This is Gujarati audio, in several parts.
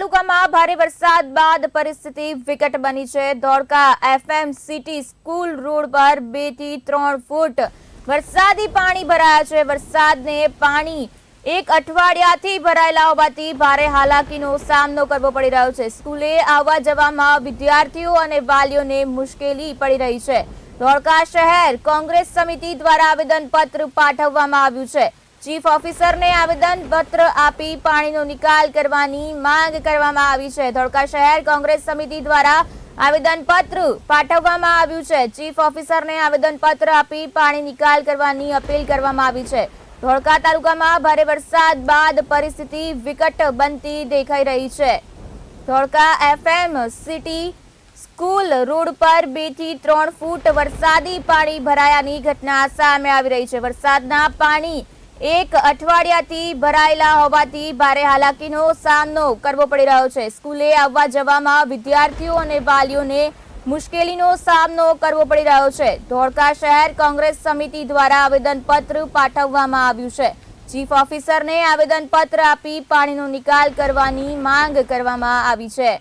તાલુકામાં ભારે વરસાદ બાદ પરિસ્થિતિ વિકટ બની છે. Dholka FM city school road પર બેથી ત્રણ ફૂટ વરસાદી પાણી ભરાયા છે. વરસાદને પાણી એક અઠવાડિયાથી ભરાયેલા હોવાથી ભારે હાલાકીનો સામનો કરવો પડી રહ્યો છે. સ્કૂલે આવવા જવામાં વિદ્યાર્થીઓ અને વાલીઓને મુશ્કેલી પડી રહી છે. ધોળકા શહેર કોંગ્રેસ સમિતિ દ્વારા આવેદનપત્ર પાઠવવામાં આવ્યું છે. ચીફ ઓફિસરને આવેદન પત્ર આપી પાણીનો નિકાલ કરવાની માંગ કરવામાં આવી છે. ધોળકા શહેર કોંગ્રેસ સમિતિ દ્વારા આવેદન પત્ર પાઠવવામાં આવ્યું છે. ચીફ ઓફિસરને આવેદન પત્ર આપી પાણી નિકાલ કરવાની અપીલ કરવામાં આવી છે. ધોળકા તાલુકામાં ભારે વરસાદ બાદ પરિસ્થિતિ વિકટ બનતી દેખાઈ રહી છે. Dholka FM city school road પર બેથી ત્રણ ફૂટ વરસાદી પાણી ભરાયાની ઘટના સામે આવી રહી છે. વરસાદના પાણી એક અઠવાડિયાથી ભરાયેલા હોવાથી ભારે હાલાકીનો સામનો કરવો પડી રહ્યો છે. સ્કૂલે આવવા જવામાં વિદ્યાર્થીઓ અને વાલીઓને મુશ્કેલીનો સામનો કરવો પડી રહ્યો છે. ધોળકા શહેર કોંગ્રેસ સમિતિ દ્વારા આવેદનપત્ર પાઠવવામાં આવ્યું છે. ચીફ ઓફિસરને આવેદનપત્ર આપી પાણીનો નિકાલ કરવાની માંગ કરવામાં આવી છે.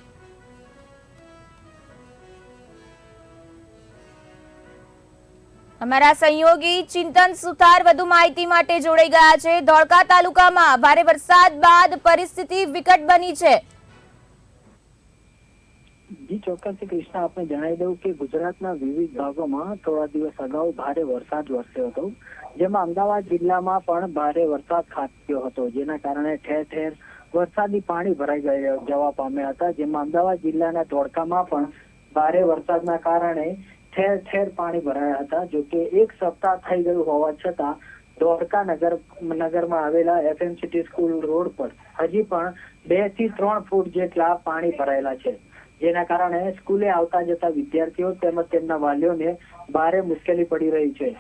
અમારા સહયોગી ચિંતન સુથાર વધુ માહિતી માટે જોડાઈ ગયા છે. ધોળકા તાલુકામાં ભારે વરસાદ બાદ પરિસ્થિતિ વિકટ બની છે. જી, ચોક્કસ કૃષ્ણા આપણે જણાવી દઉં કે ગુજરાતના વિવિધ ભાગોમાં થોડા દિવસ અગાઉ ભારે વરસાદ વરસ્યો હતો. જેમાં અમદાવાદ જિલ્લામાં પણ ભારે વરસાદ ખાબક્યો હતો. જેના કારણે ઠેર ઠેર વરસાદી પાણી ભરાઈ જવા પામ્યા હતા. જેમાં અમદાવાદ જિલ્લાના ધોળકામાં પણ ભારે વરસાદના કારણે ઠેર ઠેર પાણી ભરાયા હતા. જો કે એક સપ્તાહ થઈ ગયું હોવા છતાં ધોળકા નગર, નગરમાં આવેલા એફએમસીટી સ્કૂલ રોડ પર હજી પણ બેથી ત્રણ ફૂટ જેટલા પાણી ભરાયેલા છે. જેના કારણે સ્કૂલે આવતા જતા વિદ્યાર્થીઓ તેમજ તેમના વાલીઓને ભારે મુશ્કેલી પડી રહી છે.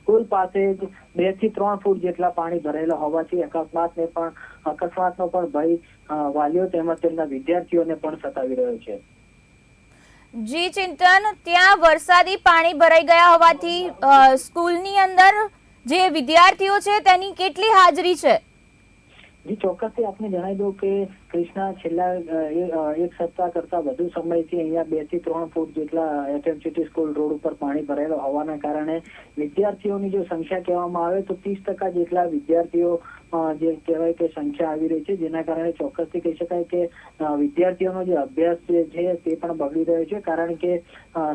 સ્કૂલ પાસે જ બેથી ત્રણ ફૂટ જેટલા પાણી ભરાયેલા હોવાથી અકસ્માતને પણ, અકસ્માતનો પણ ભય વાલીઓ તેમજ તેમના વિદ્યાર્થીઓને પણ સતાવી રહ્યો છે. જી ચિંતન, ત્યાં વરસાદી પાણી ભરાઈ ગયા હોવાથી સ્કૂલની અંદર જે વિદ્યાર્થીઓ છે તેની કેટલી હાજરી છે? જી, ચોક્કસથી આપને જણાવી દઉં કે કૃષ્ણા, છેલ્લા એક સપ્તાહ કરતા વધુ સમયથી અહીંયા બેથી ત્રણ ફૂટ જેટલા એફએમ સિટી સ્કૂલ રોડ ઉપર પાણી ભરાયેલો હોવાના કારણે વિદ્યાર્થીઓની જો સંખ્યા કહેવામાં આવે તો ત્રીસ ટકા જેટલા વિદ્યાર્થીઓ જે કહેવાય કે સંખ્યા આવી રહી છે, જેના કારણે ચોક્કસથી કહી શકાય કે વિદ્યાર્થીઓનો જે અભ્યાસ છે તે પણ બગડી રહ્યો છે, કારણ કે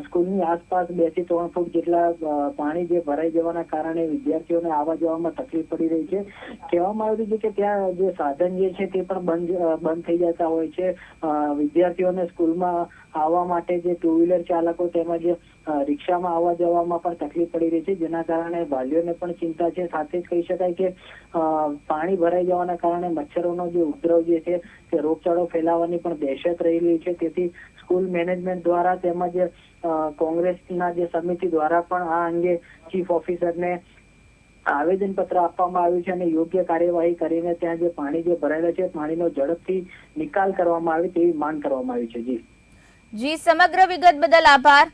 સ્કૂલની આસપાસ બેથી ત્રણ ફૂટ જેટલા પાણી જે ભરાઈ જવાના કારણે વિદ્યાર્થીઓને આવવા જવામાં તકલીફ પડી રહી છે. કહેવામાં આવ્યું છે કે ત્યાં જે સાધન જે છે તે પણ બંધ બંધ થઈ જતા હોય છે. વિદ્યાર્થીઓને સ્કૂલમાં આવવા માટે જે ટુ વ્હીલર ચાલકો તેમજ રિક્ષામાં આવવા જવામાં પણ તકલીફ પડી રહી છે. જેના કારણે વાલીઓને પણ ચિંતા છે. સાથે જ કહી શકાય કે પાણી ભરાઈ જવાના કારણે મચ્છરોનો જે ઉપદ્રવ જે છે તે રોગચાળો ફેલાવાની પણ દહેશત રહેલી છે. તેથી સ્કૂલ મેનેજમેન્ટ દ્વારા તેમજ કોંગ્રેસના જે સમિતિ દ્વારા પણ આ અંગે ચીફ ઓફિસરને આવેદન પત્ર આપવામાં આવ્યું છે અને યોગ્ય કાર્યવાહી કરીને ત્યાં જે પાણી જે ભરાયેલા છે, પાણીનો ઝડપથી નિકાલ કરવામાં આવે તેવી માંગ કરવામાં આવી છે. જી. જી, સમગ્ર વિગત બદલ આભાર.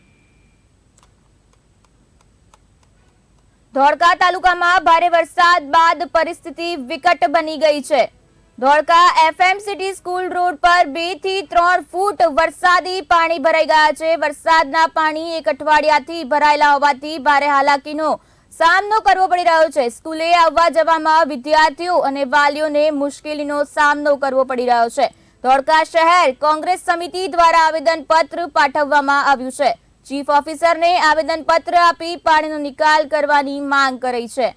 ધોળકા તાલુકામાં ભારે વરસાદ બાદ પરિસ્થિતિ વિકટ બની ગઈ છે. Dholka FM city school road પર બેથી ત્રણ ફૂટ વરસાદી પાણી ભરાઈ ગયા છે. વરસાદના પાણી એક અઠવાડિયાથી ભરાયેલા હોવાથી ભારે હાલાકીનો સામનો કરવો પડી રહ્યો છે. સ્કૂલે આવવા જવામાં વિદ્યાર્થીઓ અને વાલીઓને મુશ્કેલીનો સામનો કરવો પડી રહ્યો છે. ધોળકા શહેર કોંગ્રેસ સમિતિ દ્વારા આવેદન પત્ર પાઠવવામાં આવ્યું છે. ચીફ ઓફિસરને આવેદન પત્ર આપી પાણીનો નિકાલ કરવાની માંગ કરી છે.